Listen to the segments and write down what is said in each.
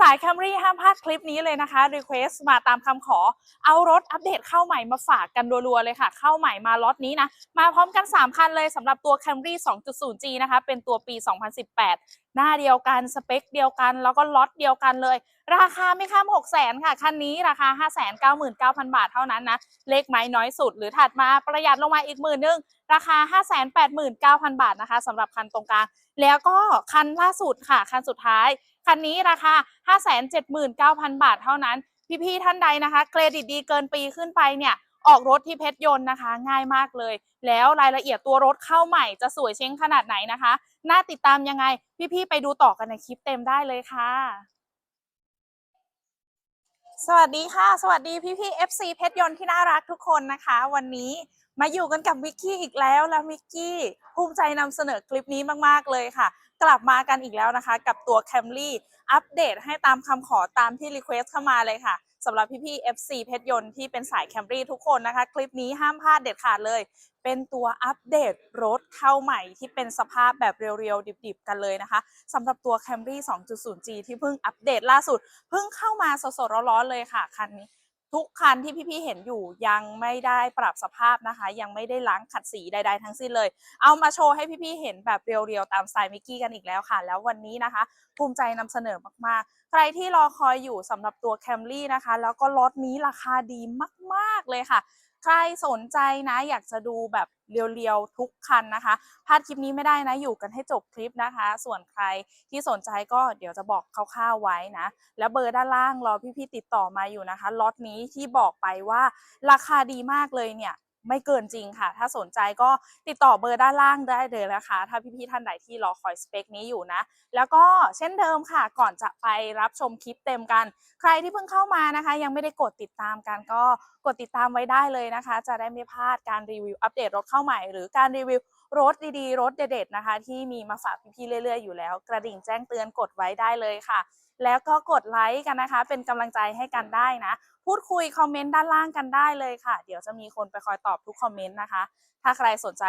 สายแคมรี่ห้ามพลาดคลิปนี้เลยนะคะรีเควสมาตามคำขอ เอารถอัปเดตเข้าใหม่มาฝากกันรัวๆเลยค่ะ เข้าใหม่มาล็อตนี้นะ มาพร้อมกัน 3 คันเลยสำหรับตัว Camry 2.0G นะคะ เป็นตัวปี 2018 หน้าเดียวกันสเปคเดียวกัน แล้วก็ล็อตเดียวกันเลย ราคาไม่ข้าม6 0 0 0 0 ค่ะ คันนี้ราคา 599,000 บาทเท่านั้นนะ เลขไม้น้อยสุด หรือถัดมาประหยัดลงมาอีกหมื่นนึง ราคา 589,000 บาทนะคะสำหรับคันตรงกลาง แล้วก็คันล่าสุดค่ะ คันสุดท้าย คันนี้ราคา 579,000 บาทเท่านั้น พี่ๆท่านใดนะคะ เครดิตดีเกินปีขึ้นไปเนี่ย ออกรถที่เพชรยนต์นะคะ ง่ายมากเลย แล้วรายละเอียดตัวรถเข้าใหม่จะสวยเช้งขนาดไหนนะคะ น่าติดตามยังไง พี่ๆไปดูต่อกันในคลิปเต็มได้เลยค่ะ สวัสดีค่ะ สวัสดีพี่ๆ FC เพชรยนต์ที่น่ารักทุกคนนะคะ วันนี้มาอยู่กันกับวิกกี้อีกแล้วแล้ววิกกี้ภูมิใจนำเสนอคลิปนี้มากๆเลยค่ะ กลับมากันอีกแล้วนะคะ กับตัว Camry อัปเดตให้ตามคำขอตามที่รีเควสเข้ามาเลยค่ะ สำหรับพี่ๆ FC เพชรยนต์ที่เป็นสายแคมรี่ทุกคนนะคะ คลิปนี้ห้ามพลาดเด็ดขาดเลย เป็นตัวอัปเดตรถเข้าใหม่ที่เป็นสภาพแบบเรียวๆ ดิบๆ กันเลยนะคะสำหรับตัว Camry 2.0G ที่เพิ่งอัปเดตล่าสุด เพิ่งเข้ามาสดๆร้อนๆเลยค่ะคันนี้ ทุกคันที่พี่ๆเห็นอยู่ยังไม่ได้ปรับสภาพนะคะ ยังไม่ได้ล้างขัดสีใด ๆ ทั้งสิ้นเลย เอามาโชว์ให้พี่ๆเห็นแบบเรียวๆตามสไตล์มิกกี้กันอีกแล้วค่ะ แล้ววันนี้นะคะ ภูมิใจนำเสนอมากๆ ใครที่รอคอยอยู่สำหรับตัวแคมรี่นะคะ แล้วก็รถนี้ราคาดีมากๆเลยค่ะ ใครสนใจนะ อยากจะดูแบบเรียวๆทุกคันนะคะพลาดคลิปนี้ไม่ได้นะอยู่กันให้จบคลิปนะคะ ส่วนใครที่สนใจก็เดี๋ยวจะบอกคร่าวๆไว้นะ แล้วเบอร์ด้านล่างรอพี่ๆติดต่อมาอยู่นะคะล็อตนี้ที่บอกไปว่าราคาดีมากเลยเนี่ยไม่เกินจริงค่ะ ถ้าสนใจก็ติดต่อเบอร์ด้านล่างได้เลยนะคะ ถ้าพี่ๆท่านใดที่รอคอยสเปคนี้อยู่นะ แล้วก็เช่นเดิมค่ะ ก่อนจะไปรับชมคลิปเต็มกัน ใครที่เพิ่งเข้ามานะคะ ยังไม่ได้กดติดตามกันก็ กดติดตามไว้ได้เลยนะคะ จะได้ไม่พลาดการรีวิวอัปเดตรถเข้าใหม่ หรือการรีวิวรถดีๆ รถเด็ดๆนะคะ ที่มีมาฝากพี่ๆเรื่อยๆอยู่แล้ว กระดิ่งแจ้งเตือนกดไว้ได้เลยค่ะ แล้วก็กดไลค์กันนะคะ เป็นกำลังใจให้กันได้นะ พูดคุยคอมเมนต์ด้านล่างกันได้เลยค่ะ เดี๋ยวจะมีคนไปคอยตอบทุกคอมเมนต์นะคะ ถ้าใครสนใจ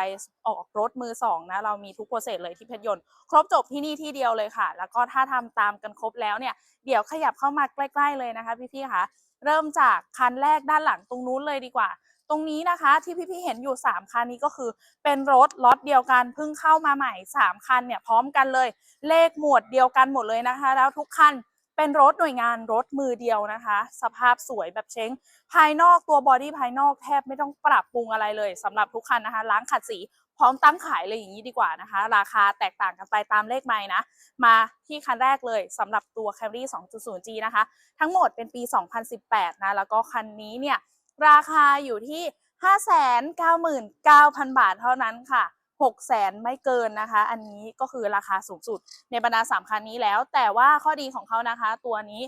ออกรถมือสองนะเรามีทุกโปรเซสเลยที่เพชรยนต์ครบจบที่นี่ที่เดียวเลยค่ะ แล้วก็ถ้าทำตามกันครบแล้วเนี่ยเดี๋ยวขยับเข้ามาใกล้ ๆเลยนะคะ พี่ๆค่ะ เริ่มจากคันแรกด้านหลังตรงนู้นเลยดีกว่า ตรงนี้นะคะที่พี่ๆเห็นอยู่ 3 คันนี้ก็คือ เป็นรถล็อตเดียวกันเพิ่งเข้ามาใหม่ 3 คันเนี่ยพร้อมกันเลย เลขหมวดเดียวกันหมดเลยนะคะ แล้วทุกคันเป็นรถหน่วยงานรถมือเดียวนะคะ สภาพสวยแบบเช้ง ภายนอกตัวบอดี้ภายนอกแทบไม่ต้องปรับปรุงอะไรเลยสำหรับทุกคันนะคะ ล้างขัดสี พร้อมตั้งขายเลยอย่างนี้ดีกว่านะคะ ราคาแตกต่างกันไปตามเลขไม้นะ มาที่คันแรกเลยสำหรับตัว Camry 2.0G นะคะ ทั้งหมดเป็นปี 2018 นะ แล้วก็คันนี้เนี่ย ราคาอยู่ที่ 599,000 บาทเท่านั้นค่ะ600,000ไม่เกินนะคะ อันนี้ก็คือราคาสูงสุดในบรรดาสามคันนี้แล้ว แต่ว่าข้อดีของเขานะคะ ตัวนี้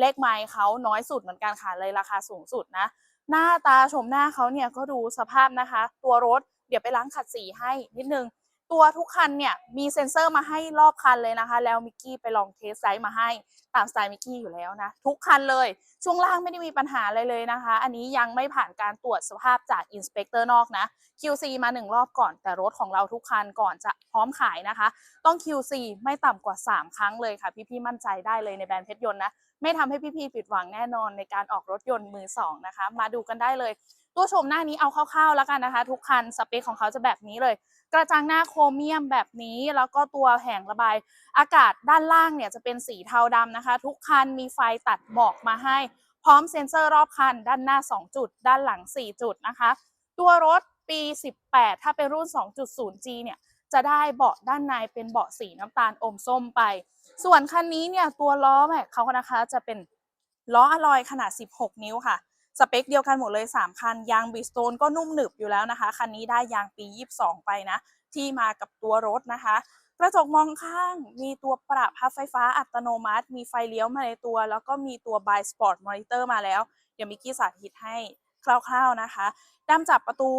เลขไมล์เขาน้อยสุดเหมือนกันค่ะเลยราคาสูงสุดนะ หน้าตาชมหน้าเขาเนี่ยก็ดูสภาพนะคะ ตัวรถ ดี๋ยวไปล้างขัดสีให้นิดนึง ตัวทุกคันเนี่ยมีเซ็นเซอร์มาให้รอบคันเลยนะคะ แล้วมิกกี้ไปลองเทสไซส์มาให้ตามสไตล์มิกกี้อยู่แล้วนะ ทุกคันเลย ช่วงล่างไม่ได้มีปัญหาอะไรเลยนะคะ อันนี้ยังไม่ผ่านการตรวจสภาพจากอินสเปกเตอร์นอกนะ QC มาหนึ่งรอบก่อน แต่รถของเราทุกคันก่อนจะพร้อมขายนะคะ ต้อง QC ไม่ต่ำกว่า 3 ครั้งเลยค่ะ พี่ๆมั่นใจได้เลยในแบรนด์เพชรยนต์นะ ไม่ทำให้พี่ๆผิดหวังแน่นอนในการออกรถยนต์มือสองนะคะ มาดูกันได้เลย ตัวชมหน้านี้เอาคร่าวๆแล้วกันนะคะ ทุกคันสเปคของเขาจะแบบนี้เลย กระจังหน้าโครเมียมแบบนี้ แล้วก็ตัวแผงระบายอากาศด้านล่างเนี่ยจะเป็นสีเทาดำนะคะ ทุกคันมีไฟตัดหมอกมาให้ พร้อมเซ็นเซอร์รอบคัน ด้านหน้า 2 จุด ด้านหลัง 4 จุดนะคะ ตัวรถปี 18 ถ้าเป็นรุ่น 2.0G เนี่ยจะได้เบาะด้านในเป็นเบาะสีน้ำตาลอมส้มไป ส่วนคันนี้เนี่ยตัวล้อแม็กเขานะคะจะเป็นล้ออลอยขนาด 16 นิ้วค่ะ สเปคเดียวกันหมดเลย 3 คัน ยางบีสโตนก็นุ่มหนึบอยู่แล้วนะคะ คันนี้ได้ยางปี 22 ไปนะ ที่มากับตัวรถนะคะ กระจกมองข้าง มีตัวปรับพับไฟฟ้าอัตโนมัติ มีไฟเลี้ยวมาในตัว แล้วก็มีตัว by sport monitor มาแล้ว เดี๋ยวมิกกี้สาธิตให้คร่าวๆนะคะด้ามจับประตู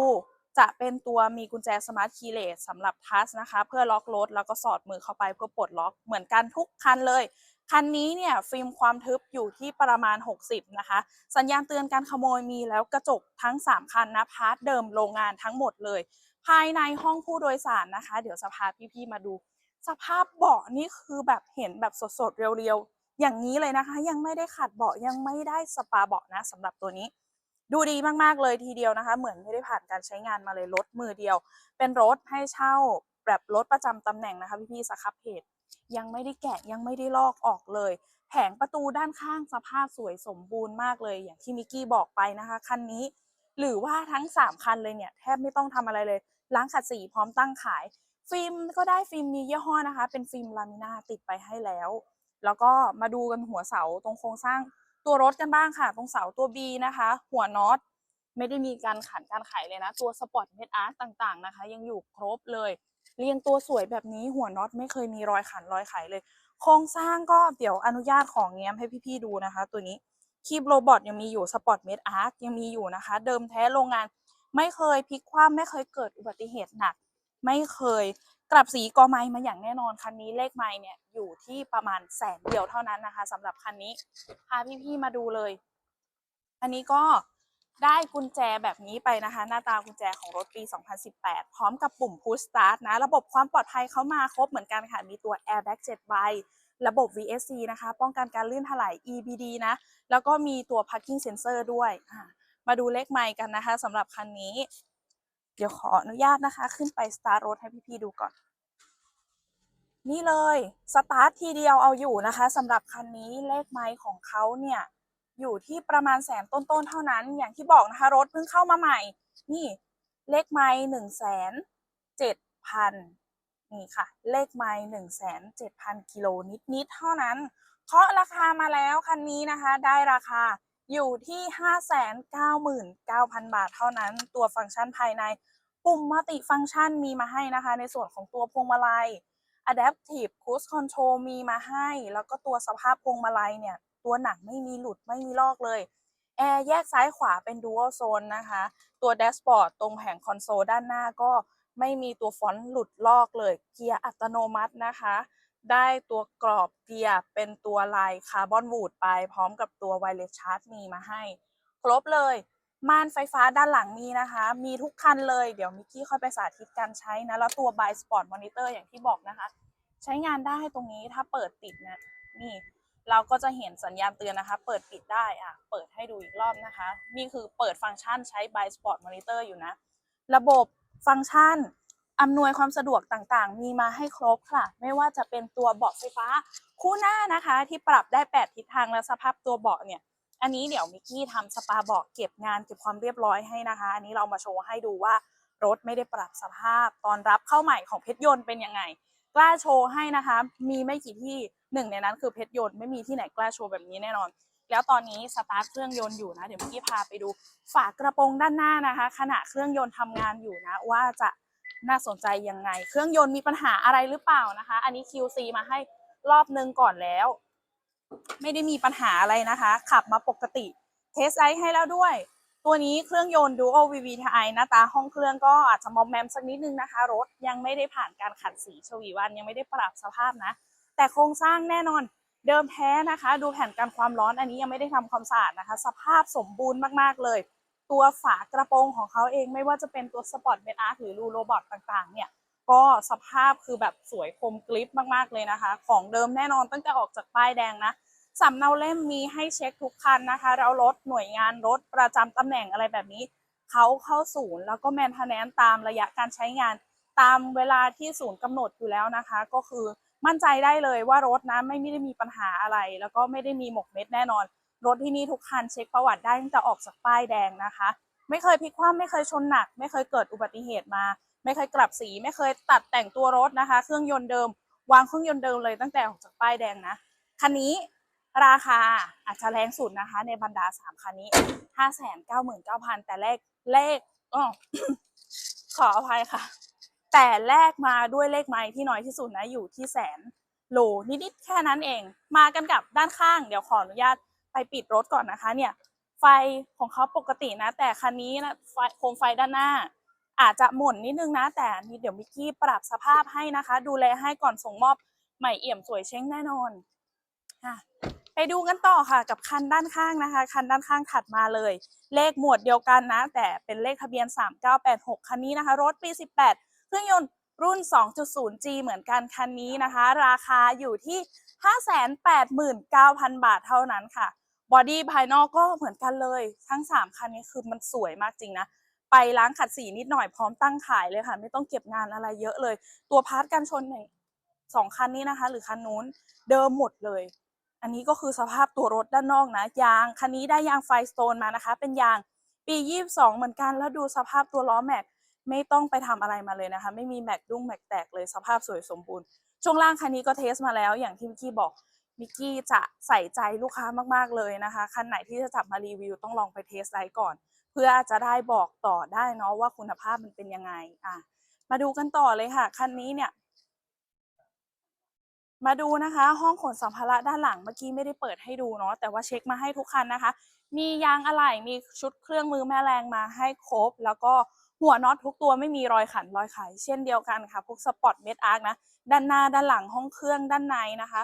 จะเป็นตัวมีกุญแจสมาร์ทคีย์เลสสำหรับทัชนะคะ เพื่อล็อกรถแล้วก็สอดมือเข้าไปเพื่อปลดล็อกเหมือนกันทุกคันเลย คันนี้เนี่ยฟิล์มความทึบอยู่ที่ประมาณ 60 นะคะ สัญญาณเตือนการขโมยมีแล้วกระจกทั้ง 3 คันนะพาร์ทเดิมโรงงานทั้งหมดเลย ภายในห้องผู้โดยสารนะคะ เดี๋ยวจะพาพี่ๆมาดู สภาพเบาะนี่คือแบบเห็นแบบสดๆ เรียวๆ อย่างนี้เลยนะคะ ยังไม่ได้ขัดเบาะยังไม่ได้สปาเบาะนะสำหรับตัวนี้ ดูดีมากๆเลยทีเดียวนะคะ เหมือนไม่ได้ผ่านการใช้งานมาเลยรถมือเดียว เป็นรถให้เช่าแบบรถประจำตำแหน่งนะคะพี่ๆสครับเพจ ยังไม่ได้แกะยังไม่ได้ลอกออกเลย แผงประตูด้านข้างสภาพสวยสมบูรณ์มากเลย อย่างที่มิกกี้บอกไปนะคะคันนี้ หรือว่าทั้ง 3 คันเลยเนี่ยแทบไม่ต้องทำอะไรเลยล้างขัดสีพร้อมตั้งขาย ฟิล์มก็ได้ฟิล์มมียี่ห้อนะคะ เป็นฟิล์มลามิน่าติดไปให้แล้ว แล้วก็มาดูกันหัวเสาตรงโครงสร้างตัวรถกันบ้างค่ะ ตรงเสาตัว B นะคะ หัวน็อตไม่ได้มีการขันการไขเลยนะ ตัวสปอร์ตเมดอาร์ตต่างๆนะคะ ยังอยู่ครบเลย เรียงตัวสวยแบบนี้หัวน็อตไม่เคยมีรอยขันรอยไขเลย โครงสร้างก็เดี๋ยวอนุญาตของแง้มให้พี่ๆดูนะคะ ตัวนี้คีบโรบอทยังมีอยู่สปอร์ตเมดอาร์ยังมีอยู่นะคะ เดิมแท้โรงงานไม่เคยพลิกคว่ำไม่เคยเกิดอุบัติเหตุหนัก ไม่เคยกลับสีกอไม้มาอย่างแน่นอนคันนี้เลขไม้เนี่ยอยู่ที่ประมาณแสนเดียวเท่านั้นนะคะสำหรับคันนี้พาพี่ๆมาดูเลย อันนี้ก็ ได้กุญแจแบบนี้ไปนะคะ หน้าตากุญแจของรถปี 2018 พร้อมกับปุ่ม push start นะ ระบบความปลอดภัยเขามาครบเหมือนกันค่ะ มีตัว airbag 7ใบ ระบบ VSC นะคะ ป้องกันการลื่นถลาย EBD นะ แล้วก็มีตัว parking sensor ด้วย มาดูเลขไมค์กันนะคะสำหรับคันนี้ เดี๋ยวขออนุญาตนะคะ ขึ้นไปสตาร์รถให้พี่ๆดูก่อน นี่เลย สตาร์ททีเดียวเอาอยู่นะคะสำหรับคันนี้เลขไมค์ของเขาเนี่ย อยู่ที่ประมาณแสนต้นๆเท่านั้น อย่างที่บอกนะคะรถเพิ่งเข้ามาใหม่ นี่เลขไมค์หนึ่งแสนเจ็ดพันนี่ค่ะ เลขไมค์หนึ่งแสนเจ็ดพันกิโลนิดๆเท่านั้นเคาะราคามาแล้วคันนี้นะคะ ได้ราคาอยู่ที่ 599,000 บาทเท่านั้น ตัวฟังก์ชันภายใน ปุ่มมัลติฟังก์ชันมีมาให้นะคะ ในส่วนของตัวพวงมาลัย Adaptive Cruise Control มีมาให้ แล้วก็ตัวสภาพพวงมาลัยเนี่ย ตัวหนังไม่มีหลุดไม่มีลอกเลยแอร์แยกซ้ายขวาเป็น Dual Zone นะคะ ตัวแดชบอร์ดตรงแผงคอนโซลด้านหน้าก็ไม่มีตัวฟอนต์หลุดลอกเลย เกียร์อัตโนมัตินะคะ ได้ตัวกรอบเกียร์เป็นตัวลายคาร์บอนวูดไป พร้อมกับตัวไวเลสชาร์จมีมาให้ ครบเลย ม่านไฟฟ้าด้านหลังมีนะคะ มีทุกคันเลย เดี๋ยวมิกกี้ค่อยไปสาธิตการใช้นะ แล้วตัว By Sport Monitor อร์อย่างที่บอกนะคะ ใช้งานได้ตรงนี้ถ้าเปิดปิดนี่ยนี่ เราก็จะเห็นสัญญาณเตือนนะคะ เปิดปิดได้อะ เปิดให้ดูอีกรอบนะคะ นี่คือเปิดฟังก์ชันใช้ By Sport Monitor อยู่นะ ระบบฟังก์ชันอำนวยความสะดวกต่างๆ มีมาให้ครบค่ะ ไม่ว่าจะเป็นตัวเบาะไฟฟ้า คู่หน้านะคะที่ปรับได้ 8 ทิศทางและสภาพตัวเบาะเนี่ย อันนี้เดี๋ยวมิกกี้ทำสปาเบาะเก็บงานเก็บความเรียบร้อยให้นะคะ อันนี้เรามาโชว์ให้ดูว่ารถไม่ได้ปรับสภาพตอนรับเข้าใหม่ของเพชรยนต์เป็นยังไง กล้าโชว์ให้นะคะ มีไม่กี่ที่หนึ่งในนั้นคือเพชรยนต์ไม่มีที่ไหนกล้าโชว์แบบนี้แน่นอน แล้วตอนนี้สตาร์ทเครื่องยนต์อยู่นะ เดี๋ยวเมื่อกี้พาไปดูฝากระโปรงด้านหน้านะคะ ขณะเครื่องยนต์ทำงานอยู่นะ ว่าจะน่าสนใจยังไง เครื่องยนต์มีปัญหาอะไรหรือเปล่านะคะ อันนี้ QC มาให้รอบนึงก่อนแล้ว ไม่ได้มีปัญหาอะไรนะคะ ขับมาปกติเทสไอให้แล้วด้วย ตัวนี้เครื่องยนต์ Duo VVTi หน้าตาห้องเครื่องก็อาจจะมอมแมมสักนิดนึงนะคะ รถยังไม่ได้ผ่านการขัดสีชวีวันยังไม่ได้ปรับสภาพนะ แต่โครงสร้างแน่นอนเดิมแท้นะคะ ดูแผ่นกันความร้อนอันนี้ยังไม่ได้ทำความสะอาดนะคะ สภาพสมบูรณ์มากๆเลย ตัวฝากระโปรงของเขาเองไม่ว่าจะเป็นตัวสปอร์ตเบดอาร์หรือรูโรบอทต่างๆ เนี่ยก็สภาพคือแบบสวยคมกริปมากๆเลยนะคะ ของเดิมแน่นอนตั้งแต่ออกจากป้ายแดงนะ สำเนาเล่มมีให้เช็คทุกคันนะคะแล้วรถหน่วยงานรถประจำตำแหน่งอะไรแบบนี้ เขาเข้าศูนย์แล้วก็แมนเทนแนนตามระยะการใช้งาน ตามเวลาที่ศูนย์กำหนดอยู่แล้วนะคะ ก็คือมั่นใจได้เลยว่ารถนะไม่ได้มีปัญหาอะไร แล้วก็ไม่ได้มีหมกเม็ดแน่นอน รถที่นี่ทุกคันเช็คประวัติได้ตั้งแต่ออกจากป้ายแดงนะคะ ไม่เคยพลิกคว่ำไม่เคยชนหนัก ไม่เคยเกิดอุบัติเหตุมา ไม่เคยกลับสี ไม่เคยตัดแต่งตัวรถนะคะ เครื่องยนต์เดิม วางเครื่องยนต์เดิมเลยตั้งแต่ออกจากป้ายแดงนะคันนี้ ราคาอาจจะแรงสุดนะคะ ในบรรดาสามคันนี้ห้าแสนเก้าหมื่นเก้าพันแต่เลขเลขอ๋อขออภัยค่ะ แต่แลกมาด้วยเลขไม้ที่น้อยที่สุดนะอยู่ที่แสนโลนิดๆแค่นั้นเอง มากันกับด้านข้าง เดี๋ยวขออนุญาตไปปิดรถก่อนนะคะ เนี่ย ไฟของเขาปกตินะ แต่คันนี้นะไฟโคมไฟด้านหน้า อาจจะหม่นนิดนึงนะ แต่นนี่เดี๋ยวมิกกี้ปรับสภาพให้นะคะ ดูแลให้ก่อนส่งมอบใหม่เอี่ยมสวยเช้งแน่นอนค่ะ ไปดูกันต่อค่ะกับคันด้านข้างนะคะ คันด้านข้างถัดมาเลย เลขหมวดเดียวกันนะ แต่เป็นเลขทะเบียน 3986 คันนี้นะคะ รถปี 18 เครื่องยนต์รุ่น 2.0G เหมือนกันคันนี้นะคะ ราคาอยู่ที่ 589,000 บาทเท่านั้นค่ะ บอดี้ภายนอกก็เหมือนกันเลย ทั้ง 3 คันนี้คือมันสวยมากจริงนะ ไปล้างขัดสีนิดหน่อยพร้อมตั้งขายเลยค่ะ ไม่ต้องเก็บงานอะไรเยอะเลย ตัวพาร์ทกันชนในสองคันนี้นะคะ หรือคันนู้นเดิมหมดเลย อันนี้ก็คือสภาพตัวรถด้านนอกนะ ยางคันนี้ได้ยางไฟสโตนมานะคะ เป็นยางปี 22 เหมือนกัน แล้วดูสภาพตัวล้อแม็กไม่ต้องไปทำอะไรมาเลยนะคะ ไม่มีแม็กดุ้งแม็กแตกเลยสภาพสวยสมบูรณ์ ช่วงล่างคันนี้ก็เทสมาแล้ว อย่างที่มิกกี้บอกมิกกี้จะใส่ใจลูกค้ามากๆเลยนะคะ คันไหนที่จะจับมารีวิวต้องลองไปเทสไดรฟ์ก่อน เพื่อจะได้บอกต่อได้เนาะว่าคุณภาพมันเป็นยังไงอะมาดูกันต่อเลยค่ะ คันนี้เนี่ย มาดูนะคะ ห้องขนสัมภาระด้านหลังเมื่อกี้ไม่ได้เปิดให้ดูเนาะแต่ว่าเช็คมาให้ทุกคันนะคะ มียางอะไหล่มีชุดเครื่องมือแม่แรงมาให้ครบ แล้วก็หัวน็อตทุกตัวไม่มีรอยขันรอยไขเช่นเดียวกันค่ะพวกสปอร์ตเมดอาร์คนะด้านหน้าด้านหลังห้องเครื่องด้านในนะคะ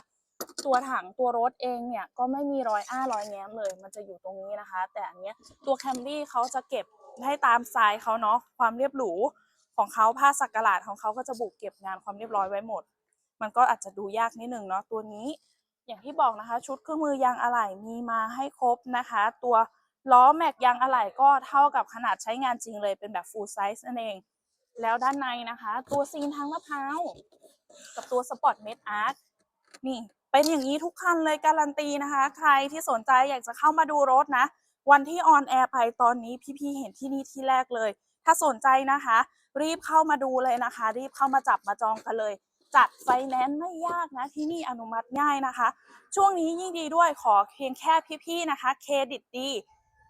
ตัวถังตัวรถเองเนี่ยก็ไม่มีรอยอ้ารอยแง้มเลย มันจะอยู่ตรงนี้นะคะ แต่อันเนี้ยตัวแคมรี่เขาจะเก็บให้ตามสไตล์เขาเนาะความเรียบหรูของเขาผ้าสักหลาดของเขาก็จะบุกเก็บงานความเรียบร้อยไว้หมด มันก็อาจจะดูยากนิดหนึ่งเนาะตัวนี้ อย่างที่บอกนะคะ ชุดเครื่องมือยางอะไหล่มีมาให้ครบนะคะ ตัวล้อแม็กยางอะไหล่ก็เท่ากับขนาดใช้งานจริงเลยเป็นแบบ full size นั่นเอง แล้วด้านในนะคะ ตัวซีนทางมะพร้าวกับตัวสปอร์ตเมดอาร์นี่เป็นอย่างนี้ทุกคันเลยการันตีนะคะ ใครที่สนใจอยากจะเข้ามาดูรถนะ วันที่ออนแอร์ไปตอนนี้พี่ๆเห็นที่นี่ที่แรกเลย ถ้าสนใจนะคะ รีบเข้ามาดูเลยนะคะ รีบเข้ามาจับมาจองกันเลย จัดไฟแนนซ์ไม่ยากนะที่นี่อนุมัติง่ายนะคะ ช่วงนี้ยิ่งดีด้วยขอเพียงแค่พี่ๆนะคะ เครดิตดี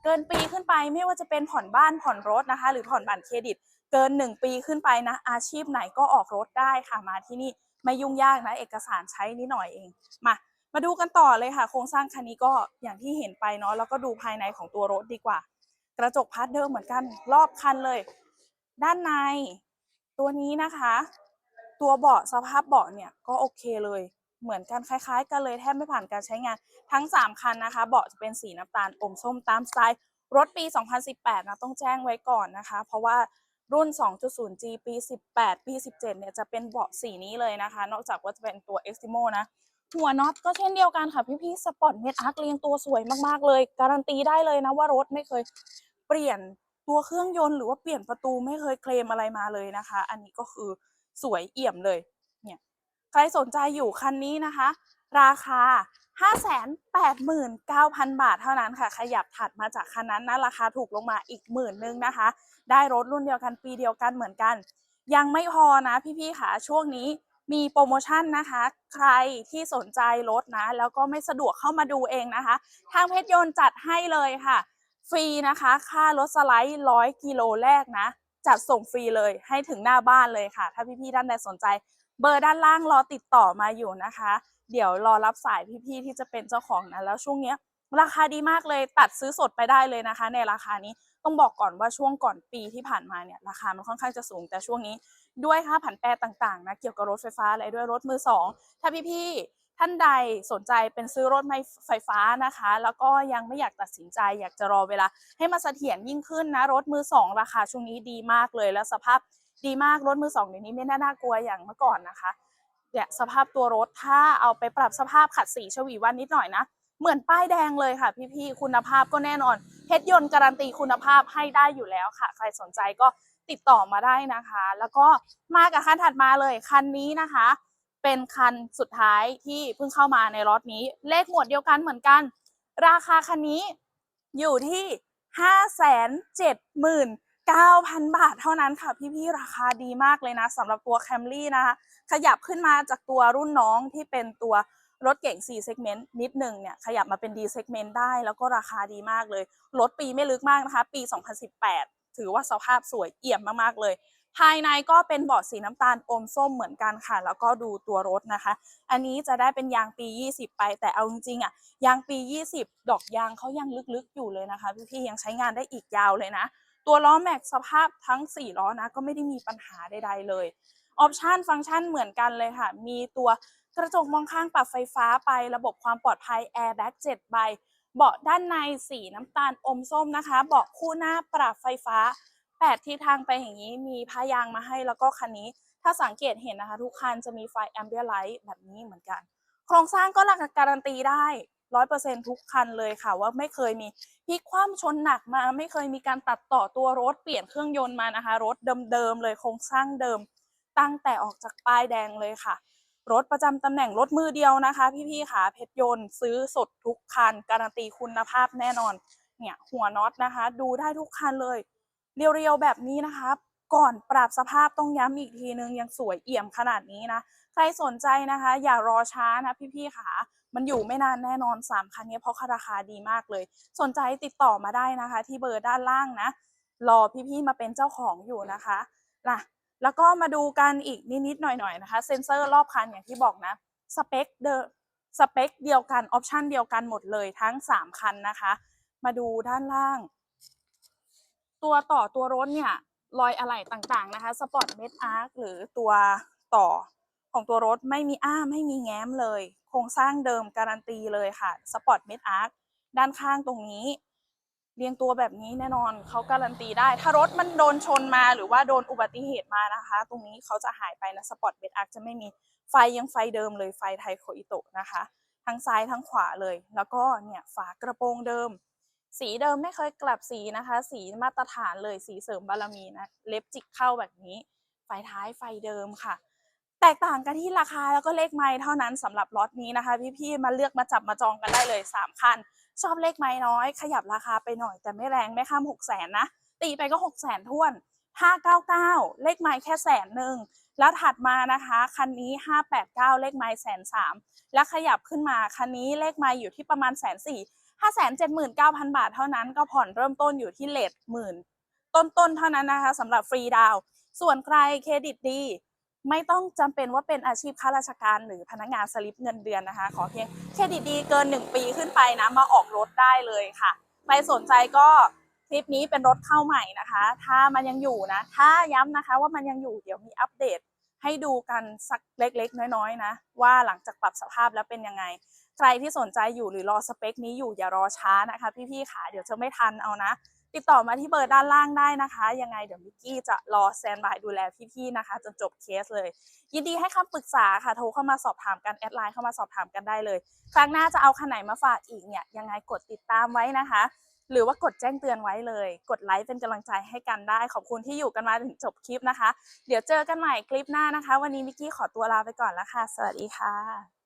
เกินปีขึ้นไปไม่ว่าจะเป็นผ่อนบ้านผ่อนรถนะคะ หรือผ่อนบัตรเครดิต เกิน 1 ปีขึ้นไปนะ อาชีพไหนก็ออกรถได้ค่ะมาที่นี่ไม่ยุ่งยากนะ เอกสารใช้นิดหน่อยเองมามาดูกันต่อเลยค่ะ โครงสร้างคันนี้ก็อย่างที่เห็นไปเนาะแล้วก็ดูภายในของตัวรถดีกว่า กระจกพัดเดิมเหมือนกันรอบคันเลย ด้านในตัวนี้นะคะ ตัวเบาะสภาพเบาะเนี่ยก็โอเคเลย เหมือนกันคล้ายๆ กันเลยแทบไม่ผ่านการใช้งานทั้ง 3 คันนะคะ เบาะจะเป็นสีน้ำตาลอมส้มตามสไตล์รถปี 2018 นะต้องแจ้งไว้ก่อนนะคะ เพราะว่ารุ่น 2.0G ปี 18 ปี 17 เนี่ยจะเป็นเบาะสีนี้เลยนะคะ นอกจากว่าจะเป็นตัว Eximo นะ หัวน็อตก็เช่นเดียวกันค่ะ พี่ๆสปอร์ตเมดอาร์คเรียงตัวสวยมากๆเลย การันตีได้เลยนะว่ารถไม่เคยเปลี่ยนตัวเครื่องยนต์หรือว่าเปลี่ยนประตูไม่เคยเคลมอะไรมาเลยนะคะ อันนี้ก็คือ สวยเอี่ยมเลยเนี่ยใครสนใจอยู่คันนี้นะคะ ราคา 589,000 บาทเท่านั้นค่ะ ขยับถัดมาจากคันนั้นนะราคาถูกลงมาอีกหมื่นนึงนะคะ ได้รถรุ่นเดียวกันปีเดียวกันเหมือนกัน ยังไม่พอนะพี่ๆค่ะช่วงนี้มีโปรโมชั่นนะคะ ใครที่สนใจรถนะ แล้วก็ไม่สะดวกเข้ามาดูเองนะคะ ทางเพชรยนต์จัดให้เลยค่ะ ฟรีนะคะ ค่ารถสไลด์ร้อยกิโลแรกนะ จัดส่งฟรีเลยให้ถึงหน้าบ้านเลยค่ะ ถ้าพี่ๆท่านใดสนใจ เบอร์ด้านล่างรอติดต่อมาอยู่นะคะ เดี๋ยวรอรับสายพี่ๆที่จะเป็นเจ้าของนะแล้วช่วงเนี้ยราคาดีมากเลยตัดซื้อสดไปได้เลยนะคะ ในราคานี้ต้องบอกก่อนว่าช่วงก่อนปีที่ผ่านมาเนี่ยราคามันค่อนข้างจะสูง แต่ช่วงนี้ด้วยค่าผันแปรต่างๆนะเกี่ยวกับรถไฟฟ้าอะไรด้วยรถมือสองถ้าพี่ๆ ท่านใดสนใจเป็นซื้อรถไฟฟ้านะคะ แล้วก็ยังไม่อยากตัดสินใจ อยากจะรอเวลาให้มาเสถียรยิ่งขึ้นนะรถมือสองราคาช่วงนี้ดีมากเลยแล้วสภาพดีมากรถมือสองเดี๋ยวนี้ไม่น่านากลัวอย่างเมื่อก่อนนะคะเนี่ยสภาพตัวรถถ้าเอาไปปรับสภาพขัดสีชวีวันนิดหน่อยนะเหมือนป้ายแดงเลยค่ะ พี่ๆคุณภาพก็แน่นอนเพชรยนต์การันตีคุณภาพให้ได้อยู่แล้วค่ะ ใครสนใจก็ติดต่อมาได้นะคะ แล้วก็มากับคันถัดมาเลยคันนี้นะคะ เป็นคันสุดท้ายที่เพิ่งเข้ามาในรถนี้ เลขหมวดเดียวกันเหมือนกัน ราคาคันนี้อยู่ที่ 579,000 บาทเท่านั้นค่ะ พี่ๆ ราคาดีมากเลยนะสำหรับตัว Camry นะคะขยับขึ้นมาจากตัวรุ่นน้องที่เป็นตัวรถเก่ง 4 segment นิดหนึ่งเนี่ย ขยับมาเป็น D segment ได้ แล้วก็ราคาดีมากเลย รถปีไม่ลึกมากนะคะ ปี 2018 ถือว่าสภาพสวยเอี่ยมมากๆเลย ภายในก็เป็นเบาะสีน้ำตาลอมส้มเหมือนกันค่ะ แล้วก็ดูตัวรถนะคะ อันนี้จะได้เป็นยางปี 20 ไป แต่เอาจริงๆอะยางปี 20 ดอกยางเขายังลึกๆอยู่เลยนะคะพี่ๆยังใช้งานได้อีกยาวเลยนะ ตัวล้อแม็กสภาพทั้ง 4 ล้อนะ ก็ไม่ได้มีปัญหาใดๆเลยออปชันฟังก์ชันเหมือนกันเลยค่ะ มีตัวกระจกมองข้างปรับไฟฟ้าไประบบความปลอดภัย Airbag 7ใบเบาะด้านในสีน้ำตาลอมส้มนะคะ เบาะคู่หน้าปรับไฟฟ้า 8 ที่ทางไปอย่างนี้มีพายางมาให้แล้วก็คันนี้ ถ้าสังเกตเห็นนะคะ ทุกคันจะมีไฟแอมเบียไลท์แบบนี้เหมือนกัน โครงสร้างก็การันตีได้ร้อยเปอร์เซ็นทุกคันเลยค่ะ ว่าไม่เคยมีพลิกคว่ำชนหนักมา ไม่เคยมีการตัดต่อตัวรถเปลี่ยนเครื่องยนต์มานะคะ รถเดิมๆเลยโครงสร้างเดิม ตั้งแต่ออกจากป้ายแดงเลยค่ะ รถประจำตำแหน่งรถมือเดียวนะคะ พี่ๆค่ะเพชรยนต์ซื้อสดทุกคัน การันตีคุณภาพแน่นอน เนี่ยหัวน็อตนะคะ ดูได้ทุกคันเลย เรียวๆแบบนี้นะคะก่อนปรับสภาพต้องย้ำอีกทีนึงยังสวยเอี่ยมขนาดนี้นะ ใครสนใจนะคะ อย่ารอช้านะพี่ๆค่ะ มันอยู่ไม่นานแน่นอน 3 คันนี้เพราะราคาดีมากเลย สนใจติดต่อมาได้นะคะ ที่เบอร์ด้านล่างนะ รอพี่ๆมาเป็นเจ้าของอยู่นะคะล่ะแล้วก็มาดูกันอีกนิดๆหน่อยๆนะคะ เซ็นเซอร์รอบคันอย่างที่บอกนะสเปคเดสเปคเดียวกันออปชันเดียวกันหมดเลยทั้ง 3 คันนะคะ มาดูด้านล่าง ตัวต่อตัวรถเนี่ยรอยอะไหล่ต่างๆนะคะสปอร์ตเมดอาร์คหรือตัวต่อของตัวรถไม่มีอ้าไม่มีแง้มเลย โครงสร้างเดิมการันตีเลยค่ะสปอร์ตเมดอาร์คด้านข้างตรงนี้ เรียงตัวแบบนี้แน่นอนเขาการันตีได้ ถ้ารถมันโดนชนมาหรือว่าโดนอุบัติเหตุมานะคะ ตรงนี้เขาจะหายไปนะสปอร์ตเมดอาร์คจะไม่มีไฟยังไฟเดิมเลยไฟไทโคอิโตะนะคะ ทั้งซ้ายทั้งขวาเลย แล้วก็เนี่ยฝากระโปรงเดิม สีเดิมไม่เคยกลับสีนะคะ สีมาตรฐานเลยสีเสริมบารมีนะ เล็บจิกเข้าแบบนี้ ไฟท้ายไฟเดิมค่ะ แตกต่างกันที่ราคาแล้วก็เลขไม้เท่านั้นสำหรับล็อตนี้นะคะ พี่ๆมาเลือกมาจับมาจองกันได้เลย 3 คัน ชอบเลขไม้น้อย ขยับราคาไปหน่อยแต่ไม่แรงไม่ข้าม6 0แสนนะตีไปก็6 0แสนท้วน 599 เลขไม้แค่แสนหนึ่งแล้วถัดมานะคะคันนี้ 589 เลขไม้แสนสามแล้วขยับขึ้นมาคันนี้เลขไม้อยู่ที่ประมาณแสนสี่579,000บาทเท่านั้นก็ผ่อนเริ่มต้นอยู่ที่เลทหมื่นต้นๆเท่านั้นนะคะสำหรับฟรีดาวส่วนใครเครดิตดี ไม่ต้องจำเป็นว่าเป็นอาชีพข้าราชการหรือพนักงานสลิปเงินเดือนนะคะ ขอเพียงเครดิตดีเกิน 1 ปีขึ้นไปนะมาออกรถได้เลยค่ะใครสนใจก็ คลิปนี้เป็นรถเข้าใหม่นะคะ ถ้ามันยังอยู่นะ ถ้าย้ำนะคะว่ามันยังอยู่เดี๋ยวมีอัปเดตให้ดูกันสักเล็กๆ น้อยๆนะ ว่าหลังจากปรับสภาพแล้วเป็นยังไง ใครที่สนใจอยู่หรือรอสเปคนี้อยู่อย่ารอช้านะคะ พี่ๆค่ะเดี๋ยวจะไม่ทันเอานะ ติดต่อมาที่เบอร์ด้านล่างได้นะคะ ยังไงเดี๋ยวมิกกี้จะรอแซนบายดูแลพี่ๆนะคะ จนจบเคสเลย ยินดีให้คำปรึกษาค่ะโทรเข้ามาสอบถามกันแอดไลน์เข้ามาสอบถามกันได้เลย ครั้งหน้าจะเอาคันไหนมาฝากอีกเนี่ยยังไงกดติดตามไว้นะคะ หรือว่ากดแจ้งเตือนไว้เลย กดไลค์เป็นกำลังใจให้กันได้ ขอบคุณที่อยู่กันมาถึงจบคลิปนะคะ เดี๋ยวเจอกันใหม่คลิปหน้านะคะ วันนี้มิกกี้ขอตัวลาไปก่อนแล้วค่ะ สวัสดีค่ะ